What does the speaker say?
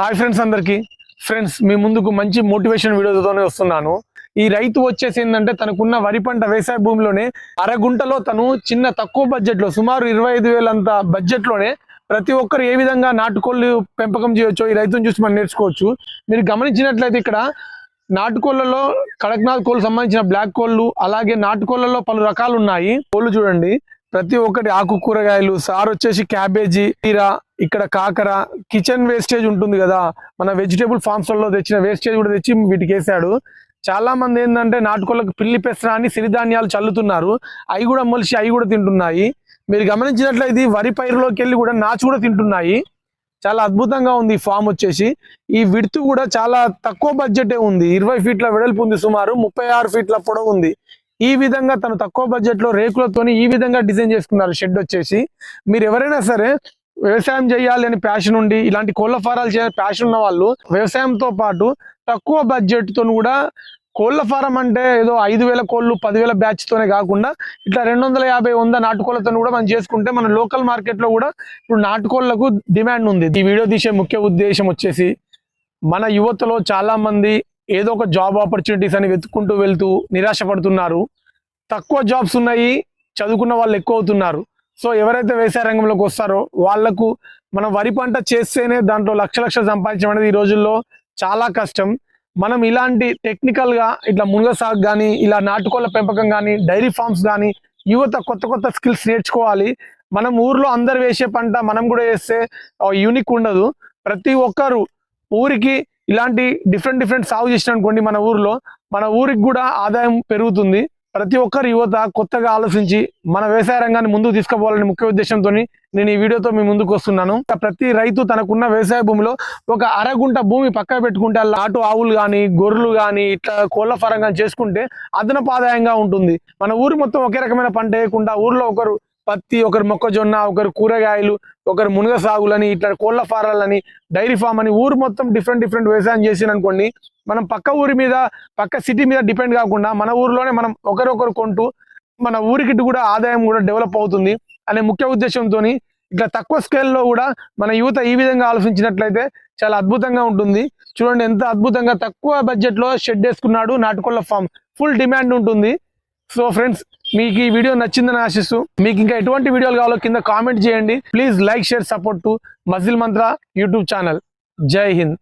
Hi friends అందరికి. Friends మీ ముందుకు మంచి మోటివేషన్ వీడియోతోనే వస్తున్నాను. ఈ రైతు వచ్చేసి ఏంటంటే తనకున్న వరి పంట వ్యవసాయ భూమిలోనే అరగుంటలో తను చిన్న తక్కువ బడ్జెట్లో సుమారు ఇరవై ఐదు వేలంత బడ్జెట్లోనే ప్రతి ఒక్కరు ఏ విధంగా నాటుకోళ్ళు పెంపకం చేయొచ్చో ఈ రైతుని చూసి మనం నేర్చుకోవచ్చు. మీరు గమనించినట్లయితే ఇక్కడ నాటుకోళ్ళలో కడక్నాథ్ కోళ్ళు సంబంధించిన బ్లాక్ కోళ్ళు అలాగే నాటుకోళ్ళలో పలు రకాలు ఉన్నాయి. కోళ్ళు చూడండి. ప్రతి ఒక్కటి ఆకు కూరగాయలు సార్ వచ్చేసి క్యాబేజీ తీరా ఇక్కడ కాకర కిచెన్ వేస్టేజ్ ఉంటుంది కదా. మన వెజిటేబుల్ ఫార్మ్స్లలో తెచ్చిన వేస్టేజ్ కూడా తెచ్చి వీటికి వేసాడు. చాలా మంది ఏంటంటే నాటుకోళ్ళకు పిల్లి పెసరా అని సిరిధాన్యాలు చల్లుతున్నారు. అవి కూడా మొలిసి అవి కూడా తింటున్నాయి. మీరు గమనించినట్లయితే వరి పైరులోకి వెళ్ళి కూడా నాచు కూడా తింటున్నాయి. చాలా అద్భుతంగా ఉంది ఈ ఫామ్ వచ్చేసి. ఈ విడుతు కూడా చాలా తక్కువ బడ్జెటే ఉంది. ఇరవై ఫీట్ల వెడల్పు ఉంది సుమారు. ముప్పై ఆరు ఫీట్ల పొడవు ఉంది. ఈ విధంగా తను తక్కువ బడ్జెట్లో రేకులతోని ఈ విధంగా డిజైన్ చేసుకున్నారు. షెడ్ వచ్చేసి. మీరు ఎవరైనా సరే వ్యవసాయం చేయాలి అని ప్యాషన్ ఉండి ఇలాంటి కోళ్ళ ఫారాలు చేయాలని ప్యాషన్ ఉన్న వాళ్ళు వ్యవసాయంతో పాటు తక్కువ బడ్జెట్తో కూడా కోళ్ళ ఫారం అంటే ఏదో ఐదు వేల కోళ్ళు పదివేల బ్యాచ్ తోనే కాకుండా ఇట్లా రెండు వందల యాభై వంద నాటుకోళ్ళతో కూడా మనం చేసుకుంటే మన లోకల్ మార్కెట్లో కూడా ఇప్పుడు నాటుకోళ్ళకు డిమాండ్ ఉంది. ఈ వీడియో తీసే ముఖ్య ఉద్దేశం వచ్చేసి మన యువతలో చాలా మంది ఏదో ఒక జాబ్ ఆపర్చునిటీస్ అని వెతుక్కుంటూ వెళ్తూ నిరాశపడుతున్నారు. తక్కువ జాబ్స్ ఉన్నాయి చదువుకున్న వాళ్ళు ఎక్కువ అవుతున్నారు. సో ఎవరైతే వ్యవసాయ రంగంలోకి వస్తారో వాళ్ళకు మనం వరి పంట చేస్తేనే దాంట్లో లక్ష లక్షలు సంపాదించడం అనేది ఈ రోజుల్లో చాలా కష్టం. మనం ఇలాంటి టెక్నికల్గా ఇట్లా మునగ సాగు కానీ ఇలా నాటుకోళ్ళ పెంపకం కానీ డైరీ ఫార్మ్స్ కానీ యువత కొత్త కొత్త స్కిల్స్ నేర్చుకోవాలి. మనం ఊర్లో అందరు వేసే పంట మనం కూడా వేస్తే యూనిక్ ఉండదు. ప్రతి ఒక్కరు ఊరికి ఇలాంటి డిఫరెంట్ డిఫరెంట్ సాగు చేసిన అనుకోండి మన ఊర్లో మన ఊరికి కూడా ఆదాయం పెరుగుతుంది. ప్రతి ఒక్కరు యువత కొత్తగా ఆలోచించి మన వ్యవసాయ రంగాన్ని ముందుకు తీసుకుపోవాలని ముఖ్య ఉద్దేశంతో నేను ఈ వీడియోతో మీ ముందుకు వస్తున్నాను. ప్రతి రైతు తనకున్న వ్యవసాయ భూమిలో ఒక అరగుంట భూమి పక్క పెట్టుకుంటే అలా ఆవులు కానీ గొర్రెలు కానీ ఇట్లా కోళ్ళ ఫారం కానీ చేసుకుంటే అదనపు ఆదాయంగా ఉంటుంది. మన ఊరు మొత్తం ఒకే రకమైన పంట వేయకుండా ఊర్లో ఒకరు పత్తి ఒకరు మొక్కజొన్న ఒకరు కూరగాయలు ఒకరు మునగ సాగులని ఇట్లా కోళ్ళ ఫారాలని డైరీ ఫామ్ అని ఊరు మొత్తం డిఫరెంట్ డిఫరెంట్ వ్యవసాయం చేసిన అనుకోండి మనం పక్క ఊరి మీద పక్క సిటీ మీద డిపెండ్ కాకుండా మన ఊరిలోనే మనం ఒకరొకరు కొంటూ మన ఊరికి కూడా ఆదాయం కూడా డెవలప్ అవుతుంది అనే ముఖ్య ఉద్దేశంతో ఇట్లా తక్కువ స్కేల్లో కూడా మన యువత ఈ విధంగా ఆలోచించినట్లయితే చాలా అద్భుతంగా ఉంటుంది. చూడండి ఎంత అద్భుతంగా తక్కువ బడ్జెట్లో షెడ్ వేసుకున్నాడు నాటుకోళ్ళ ఫామ్. ఫుల్ డిమాండ్ ఉంటుంది. సో ఫ్రెండ్స్ మీకు ఈ వీడియో నచ్చిందని ఆశిస్తూ మీకు ఇంకా ఎటువంటి వీడియోలు కావాలో కింద కామెంట్ చేయండి. Please like share support to muscle Mantra YouTube channel Jai Hind